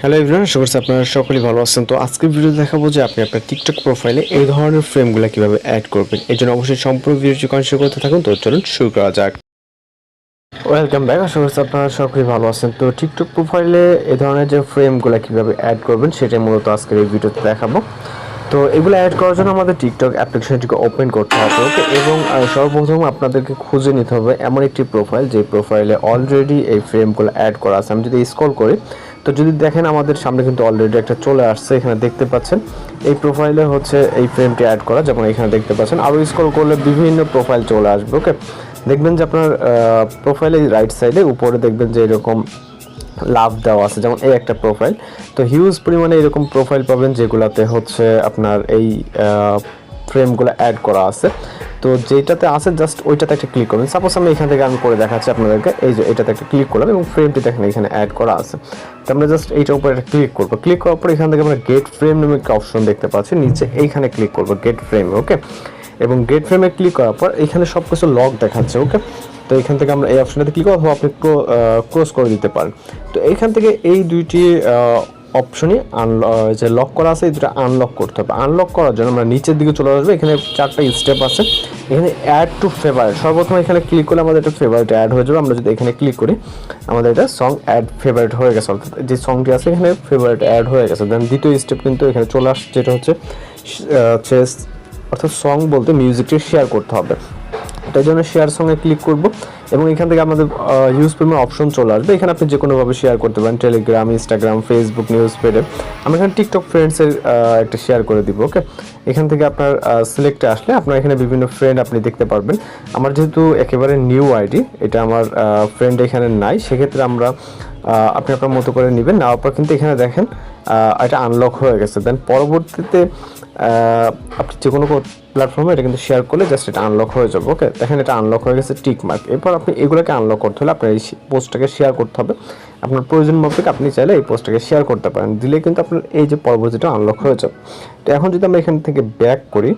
Hello everyone আশা করছি আপনারা সকলেই ভালো আছেন। তো আজকের ভিডিও দেখাবো যে আপনি আপনার টিকটক প্রোফাইলে এই ধরনের ফ্রেমগুলো কীভাবে অ্যাড করবেন। এর জন্য অবশ্যই সম্পূর্ণ ভিডিওটি কন্টিনিউ করতে থাকুন। তো চলুন শুরু করা যাক। ওয়েলকাম ব্যাক আশা করছি আপনারা সকলেই ভালো আছেন। তো টিকটক প্রোফাইলে এই ধরনের যে ফ্রেমগুলো কীভাবে অ্যাড করবেন, সেটাই মূলত আজকের এই ভিডিওতে দেখাবো। তো এগুলো অ্যাড করার জন্য আমাদের টিকটক অ্যাপ্লিকেশনটিকে ওপেন করতে হবে ওকে এবং সর্বপ্রথম আপনাদেরকে খুঁজে নিতে হবে এমন একটি প্রোফাইল যে প্রোফাইলে অলরেডি এই ফ্রেমগুলো অ্যাড করা আছে। আমি যদি স্ক্রল করি তো যদি দেখেন আমাদের সামনে কিন্তু অলরেডি একটা চলে আসছে, এখানে দেখতে পাচ্ছেন। এই প্রোফাইলে হচ্ছে এই ফ্রেমটি অ্যাড করা, যেমন এখানে দেখতে পাচ্ছেন। আরও স্ক্রল করলে বিভিন্ন প্রোফাইল চলে আসবে ওকে দেখবেন যে আপনার প্রোফাইলে রাইট সাইডে উপরে দেখবেন যে এরকম লাভ দেওয়া আছে, যেমন এই একটা প্রোফাইল তো হিউজ পরিমাণে এরকম প্রোফাইল পাবেন যেগুলাতে হচ্ছে আপনার এই ফ্রেমগুলো অ্যাড করা আছে। তো যেটাতে আছে জাস্ট ওইটাতে একটা ক্লিক করবেন। সাপোজ আমি এখান থেকে আমি করে দেখাচ্ছি আপনাদেরকে, এই যে এটাতে একটা ক্লিক করলাম এবং ফ্রেমটি দেখেন এখানে অ্যাড করা আছে। তো আমরা জাস্ট এইটার উপরে একটা ক্লিক করব। ক্লিক করার পর এখান থেকে আমরা গেট ফ্রেম নামে একটা অপশন দেখতে পাচ্ছি। নিচে এইখানে ক্লিক করব গেট ফ্রেম ওকে এবং গেট ফ্রেমে ক্লিক করার পর এখানে সব কিছু লক দেখাচ্ছে ওকে তো এখান থেকে আমরা এই অপশনটাতে ক্লিক অথবা আপনি ক্লোজ করে দিতে পারেন। তো এইখান থেকে এই দুইটি অপশনই যে লক করা আছে, এই দুটো আনলক করতে হবে। আনলক করার জন্য আমরা নিচের দিকে চলে আসব। এখানে চারটা স্টেপ আছে। এখানে অ্যাড টু ফেভারিট সর্বপ্রথম এখানে ক্লিক করলে আমাদের একটা ফেভারিট অ্যাড হয়ে যাবে। আমরা যদি এখানে ক্লিক করি, আমাদের এটা সং অ্যাড ফেভারিট হয়ে গেছে। অর্থাৎ যে সংটি আছে, এখানে ফেভারিট অ্যাড হয়ে গেছে। দেন দ্বিতীয় স্টেপ কিন্তু এখানে চলে আসছে, যেটা হচ্ছে চেস অর্থাৎ সং বলতে মিউজিকটি শেয়ার করতে হবে। এটার জন্য শেয়ার সঙ্গে ক্লিক করব। এবং এখান থেকে আমাদের ইউজ পরিমাণ অপশন চলে আসবে। এখানে আপনি যে কোনোভাবে শেয়ার করতে পারেন। টেলিগ্রাম ইনস্টাগ্রাম ফেসবুক নিউজ পেডে আমরা এখানে টিকটক ফ্রেন্ডসের একটা শেয়ার করে দিব ওকে এখান থেকে আপনার সিলেক্টে আসলে আপনার এখানে বিভিন্ন ফ্রেন্ড আপনি দেখতে পারবেন। আমার যেহেতু একেবারে নিউ আইডি এটা আমার ফ্রেন্ড এখানে নাই। সেক্ষেত্রে আমরা আপনি আপনার মতো করে নেবেন। নেওয়ার পর কিন্তু এখানে দেখেন এটা আনলক হয়ে গেছে। দেন পরবর্তীতে আপনি যে কোনো প্ল্যাটফর্মে এটা কিন্তু শেয়ার করলে জাস্ট এটা আনলক হয়ে যাবে ওকে দেখেন এটা আনলক হয়ে গেছে টিক মার্ক এরপর আপনি এগুলোকে আনলক করতে হলে আপনার এই পোস্টটাকে শেয়ার করতে হবে। আপনার প্রয়োজন মাফিক আপনি চাইলে এই পোস্টটাকে শেয়ার করতে পারেন। দিলে কিন্তু আপনার এই যে পরবর্তীটা আনলক হয়ে যাবে। তো এখন যদি আমরা এখান থেকে ব্যাক করি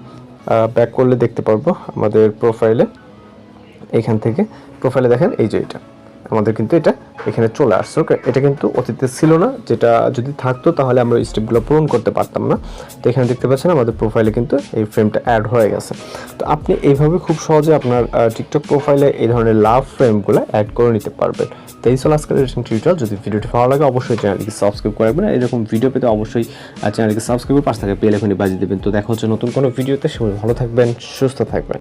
ব্যাক করলে দেখতে পারব আমাদের প্রোফাইলে এখান থেকে প্রোফাইলে দেখেন এই যে এটা। আমাদের কিন্তু এটা এখানে চলে আসছে ওকে এটা কিন্তু অতীতে ছিল না, যেটা যদি থাকতো তাহলে আমরা এই স্টেপগুলো পূরণ করতে পারতাম না। তো এখানে দেখতে পাচ্ছেন আমাদের প্রোফাইলে কিন্তু এই ফ্রেমটা অ্যাড হয়ে গেছে। তো আপনি এইভাবে খুব সহজে আপনার টিকটক প্রোফাইলে এই ধরনের লাভ ফ্রেমগুলো অ্যাড করে নিতে পারবেন। তো এই ছিল আজকের টিউটোরিয়াল যদি ভিডিওটি ভালো লাগে, অবশ্যই চ্যানেলটিকে সাবস্ক্রাইব করে রাখবেন। এরকম ভিডিও পেতে অবশ্যই চ্যানেলটিকে সাবস্ক্রাইব করে পাশে থাকে বেল এখনই বাজিয়ে দেবেন। তো দেখা হচ্ছে নতুন কোনো ভিডিওতে সবাই ভালো থাকবেন, সুস্থ থাকবেন।